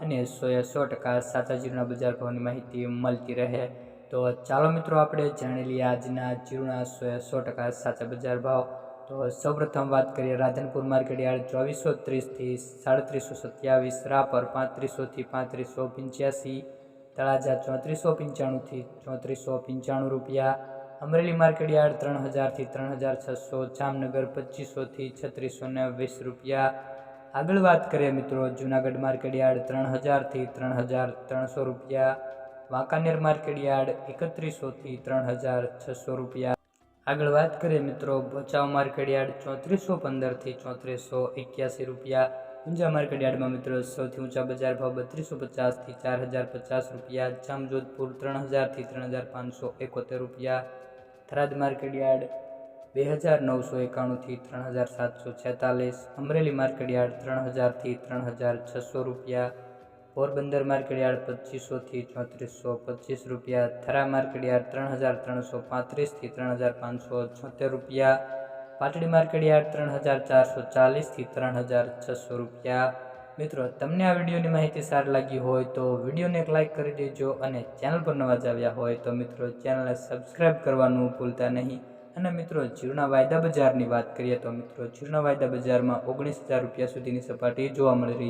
અને સોએ સો ટકા સાચા જીરુના બજાર ભાવની માહિતી મળતી રહે. તો ચાલો મિત્રો, આપણે જાણી લઈએ આજના જીરુના સોએ સો ટકા સાચા બજાર ભાવ. તો સૌપ્રથમ વાત કરીએ રાધનપુર માર્કેટ યાર્ડ ચોવીસો ત્રીસથી સાડત્રીસો સત્યાવીસ, રાપર પાંત્રીસોથી પાંત્રીસો પંચ્યાસી, તળાજા ચોત્રીસો પંચાણુંથી ચોત્રીસો પંચાણું રૂપિયા, અમરેલી માર્કેટ યાર્ડ ત્રણ હજારથી ત્રણ હજાર છસો, જામનગર પચીસોથી છત્રીસો વીસ રૂપિયા આગળ વાત કરીએ મિત્રો, જુનાગઢ માર્કેટ યાર્ડ ત્રણ હજારથી ત્રણ હજાર ત્રણસો રૂપિયા, વાંકાનેર માર્કેટ યાર્ડ એકત્રીસોથી ત્રણ હજાર છસો રૂપિયા. આગળ વાત કરીએ મિત્રો, ભચાઉ માર્કેટ યાર્ડ ચોત્રીસો પંદરથી ચોત્રીસો એક્યાસી રૂપિયા. ઊંઝા માર્કેટ યાર્ડમાં મિત્રો, સૌથી ઊંચા બજાર ભાવ બત્રીસો પચાસથી ચાર હજાર પચાસ રૂપિયા. જામજોધપુર ત્રણ હજારથી ત્રણ હજાર પાંચસો એકોતેર રૂપિયા. થરાદ માર્કેટ યાર્ડ બે હજાર નવસો એકાણુંથી ત્રણ હજાર સાતસો છેતાલીસ, અમરેલી માર્કેટ યાર્ડ ત્રણ હજારથી ત્રણ હજાર છસો રૂપિયા, પોરબંદર માર્કેટ યાર્ડ પચીસોથી ચોત્રીસો પચીસ રૂપિયા, થરા માર્કેટ યાર્ડ ત્રણ હજાર ત્રણસો પાંત્રીસથી ત્રણ હજાર પાંચસો છોતેર રૂપિયા, પાટડી માર્કેટ યાર્ડ ત્રણ હજાર ચારસો ચાલીસથી ત્રણ હજાર છસો રૂપિયા. મિત્રો, તમને આ વિડીયોની માહિતી સારી લાગી હોય તો વિડીયોને એક લાઇક કરી દેજો અને ચેનલ પર નવા જ આવ્યા હોય તો મિત્રો, ચેનલને સબસ્ક્રાઈબ કરવાનું ભૂલતા નહીં. અને મિત્રો જીરુના વાયદા બજારની વાત કરીએ તો મિત્રો જીરુના વાયદા બજારમાં ઓગણીસ હજાર રૂપિયા સુધીની સપાટી જોવા મળી રહી